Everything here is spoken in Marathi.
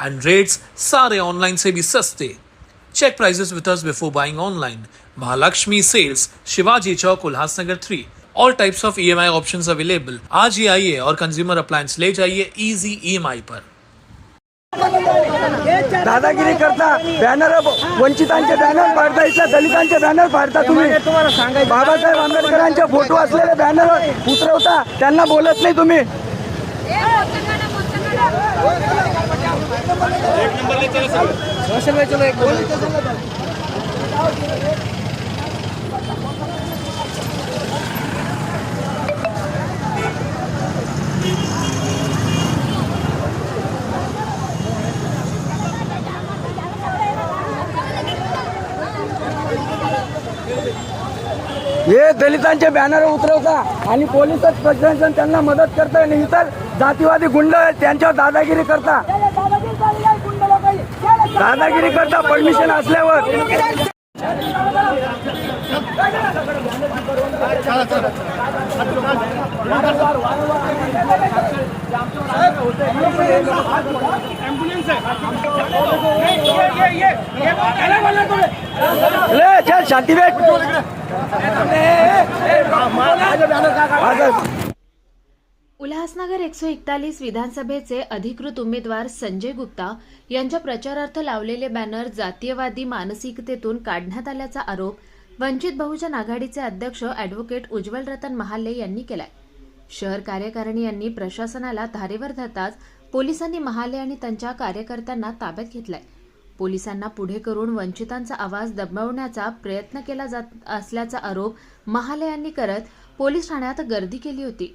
and rates सारे ऑनलाइन से भी सस्ते। Check prices with us before buying online Mahalakshmi sales Shivaji Chowk Ulhasnagar three all types of E M I option available आज ही आइए और कंज्यूमर अप्लायंस ले जाइए इजी ई एम आई पर दादागिरी करता बैनर वंचित बैनर बॅनर पाडता दलित बैनर बॅनर तुम्हें. बाबा साहब आंबेडकर फ़ोटो असलेले बॅनर उतरवता बोलत नहीं तुम्हें. हे दलितांचे बॅनर उतरवता आणि पोलिसच प्रशासन त्यांना मदत करता आणि इतर जातीवादी गुंड त्यांच्यावर दादागिरी करता. दादागिरी करता परमिशन असल्यावर ले, शांती भेट उल्हासनगर एकशे एकतालीस विधानसभेचे अधिकृत उमेदवार संजय गुप्ता यांच्या प्रचारार्थ लावलेले बॅनर जातीयवादी मानसिकतेतून काढण्यात आल्याचा आरोप वंचित बहुजन आघाडीचे अध्यक्ष अॅडव्होकेट उज्ज्वल रतन महाले यांनी केलाय. शहर कार्यकारिणी यांनी प्रशासनाला धारेवर धरताच पोलिसांनी महाले आणि त्यांच्या कार्यकर्त्यांना ताब्यात घेतलाय. पोलिसांना पुढे करून वंचितांचा आवाज दबवण्याचा प्रयत्न केला जात असल्याचा आरोप महाले यांनी करत पोलीस ठाण्यात गर्दी केली होती.